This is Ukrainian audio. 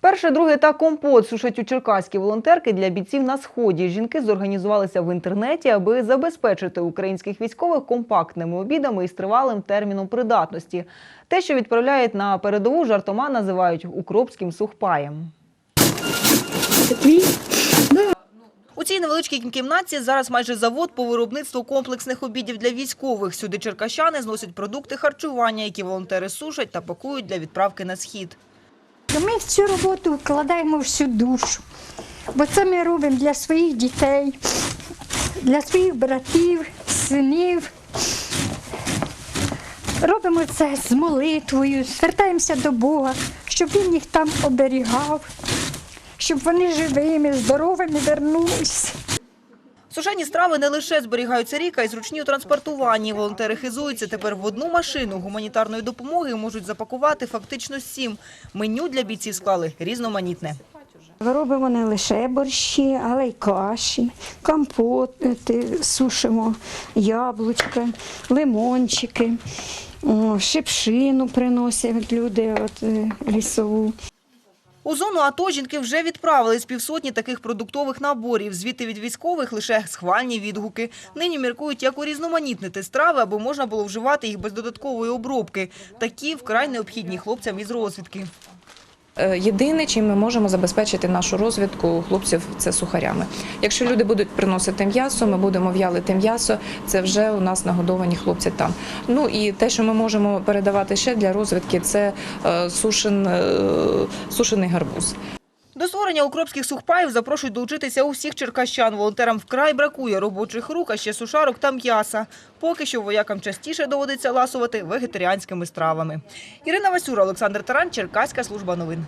Перший, другий та компот сушать у черкаські волонтерки для бійців на сході. Жінки зорганізувалися в інтернеті, аби забезпечити українських військових компактними обідами із тривалим терміном придатності. Те, що відправляють на передову, жартома називають укропським сухпаєм. У цій невеличкій кімнаті зараз майже завод по виробництву комплексних обідів для військових. Сюди черкащани зносять продукти харчування, які волонтери сушать та пакують для відправки на схід. Ми в цю роботу вкладаємо всю душу, бо це ми робимо для своїх дітей, для своїх братів, синів. Робимо це з молитвою, звертаємося до Бога, щоб Він їх там оберігав, щоб вони живими, здоровими вернулись. Сушені страви не лише зберігаються рік, а й зручні у транспортуванні. Волонтери хизуються тепер в одну машину гуманітарної допомоги можуть запакувати фактично сім. Меню для бійців склали різноманітне. Робимо не лише борщі, але й каші, компоти, сушимо яблучка, лимончики, шипшину приносять люди от, е, лісову. У зону АТО жінки вже відправили з півсотні таких продуктових наборів. Звідти від військових лише схвальні відгуки. Нині міркують, як урізноманітнити страви, аби можна було вживати їх без додаткової обробки. Такі вкрай необхідні хлопцям із розвідки. Е, Єдине, чим ми можемо забезпечити нашу розвідку хлопців, це сухарями. Якщо люди будуть приносити м'ясо, ми будемо в'ялити м'ясо. Це вже у нас нагодовані хлопці там. Ну і те, що ми можемо передавати ще для розвідки, це е, сушен, е, сушений гарбуз. До створення укропських сухпаїв запрошують долучитися усіх черкащан. Волонтерам вкрай бракує робочих рук, а ще сушарок та м'яса. Поки що воякам частіше доводиться ласувати вегетаріанськими стравами. Ірина Васюра, Олександр Таран, Черкаська служба новин.